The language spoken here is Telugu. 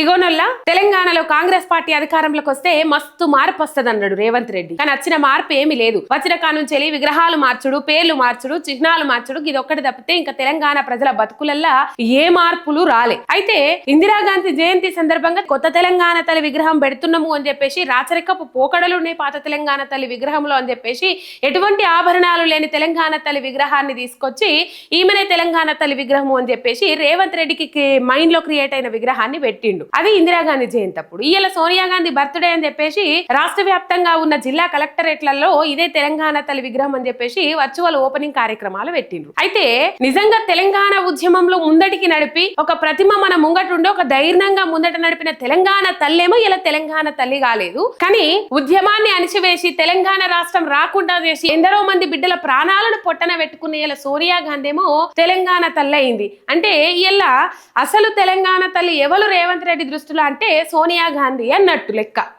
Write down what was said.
ఇగోనొల్ల తెలంగాణలో కాంగ్రెస్ పార్టీ అధికారంలోకి వస్తే మస్తు మార్పు వస్తుంది అన్నాడు రేవంత్ రెడ్డి. కానీ వచ్చిన మార్పు ఏమీ లేదు. వచ్చిన కానుంచి విగ్రహాలు మార్చుడు పేర్లు మార్చుడు చిహ్నాలు మార్చుడు ఇది ఒక్కటి తప్పితే ఇంకా తెలంగాణ ప్రజల బతుకులల్లా ఏ మార్పులు రాలే. అయితే ఇందిరాగాంధీ జయంతి సందర్భంగా కొత్త తెలంగాణ తల్లి విగ్రహం పెడుతున్నాము అని చెప్పేసి రాచరికపు పోకడలు ఉన్నాయి పాత తెలంగాణ తల్లి విగ్రహంలో అని చెప్పేసి ఎటువంటి ఆభరణాలు లేని తెలంగాణ తల్లి విగ్రహాన్ని తీసుకొచ్చి ఈమెనే తెలంగాణ తల్లి విగ్రహము అని చెప్పేసి రేవంత్ రెడ్డికి మైండ్లో క్రియేట్ అయిన విగ్రహాన్ని పెట్టిండు. అది ఇందిరాగాంధీ జయంతి అప్పుడు. ఇవాళ సోనియా గాంధీ బర్త్డే అని చెప్పేసి రాష్ట్ర వ్యాప్తంగా ఉన్న జిల్లా కలెక్టరేట్లలో ఇదే తెలంగాణ తల్లి విగ్రహం అని చెప్పేసి వర్చువల్ ఓపెనింగ్ కార్యక్రమాలు పెట్టిండ్రు. అయితే నిజంగా తెలంగాణ ఉద్యమంలో ముందటికి నడిపి ఒక ప్రతిమ మన ముంగటుండి ఒక ధైర్యంగా ముందట నడిపిన తెలంగాణ తల్లేమో ఇలా తెలంగాణ తల్లి కాలేదు. కానీ ఉద్యమాన్ని అణిచివేసి తెలంగాణ రాష్ట్రం రాకుండా చేసి ఎందరో మంది బిడ్డల ప్రాణాలను పొట్టన పెట్టుకునే ఇలా సోనియా గాంధీ ఏమో తెలంగాణ తల్లి అయింది అంటే ఇలా అసలు తెలంగాణ తల్లి ఎవరు రేవంత్ రెడ్డి దృష్టిలో అంటే సోనియా గాంధీ అన్నట్టు లెక్క.